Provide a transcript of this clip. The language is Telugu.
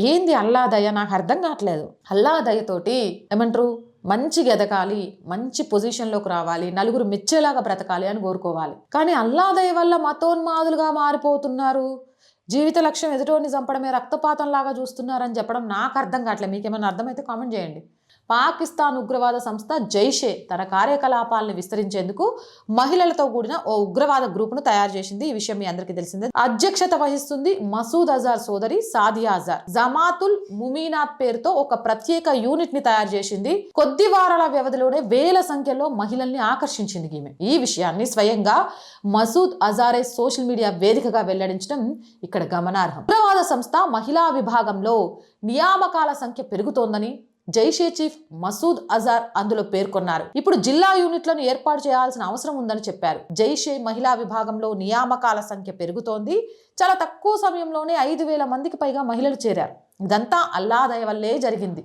ఏంది అల్లాదయ? నాకు అర్థం కావట్లేదు. అల్లాదయతోటి ఏమంటారు? మంచిగా ఎదగాలి మంచి పొజిషన్లోకి రావాలి నలుగురు మెచ్చేలాగా బ్రతకాలి అని కోరుకోవాలి. కానీ అల్లాదయ వల్ల మతోన్మాదులుగా మారిపోతున్నారు. జీవిత లక్ష్యం ఎదుటోని చంపడమే రక్తపాతం లాగా చూస్తున్నారని చెప్పడం నాకు అర్థం కావట్లేదు. మీకేమైనా అర్థమైతే కామెంట్ చేయండి. పాకిస్తాన్ ఉగ్రవాద సంస్థ జైషే తన కార్యకలాపాలను విస్తరించేందుకు మహిళలతో కూడిన ఓ ఉగ్రవాద గ్రూపును తయారు చేసింది. ఈ విషయం మీ అందరికీ తెలిసిందే. అధ్యక్షత వహిస్తుంది మసూద్ అజార్ సోదరి సాదియా అజార్. జమాతుల్ ముమీనాత్ పేరుతో ఒక ప్రత్యేక యూనిట్ని తయారు చేసింది. కొద్ది వారాల వ్యవధిలోనే వేల సంఖ్యలో మహిళల్ని ఆకర్షించింది ఈమె. ఈ విషయాన్ని స్వయంగా మసూద్ అజారే సోషల్ మీడియా వేదికగా వెల్లడించడం ఇక్కడ గమనార్హం. ఉగ్రవాద సంస్థ మహిళా విభాగంలో నియామకాల సంఖ్య పెరుగుతోందని జైషే చీఫ్ మసూద్ అజార్ అందులో పేర్కొన్నారు. ఇప్పుడు జిల్లా యూనిట్లను ఏర్పాటు చేయాల్సిన అవసరం ఉందని చెప్పారు. జైషే మహిళా విభాగంలో నియామకాల సంఖ్య పెరుగుతోంది. చాలా తక్కువ సమయంలోనే ఐదు వేల మందికి పైగా మహిళలు చేరారు. ఇదంతా అల్లాదయ వల్లే జరిగింది.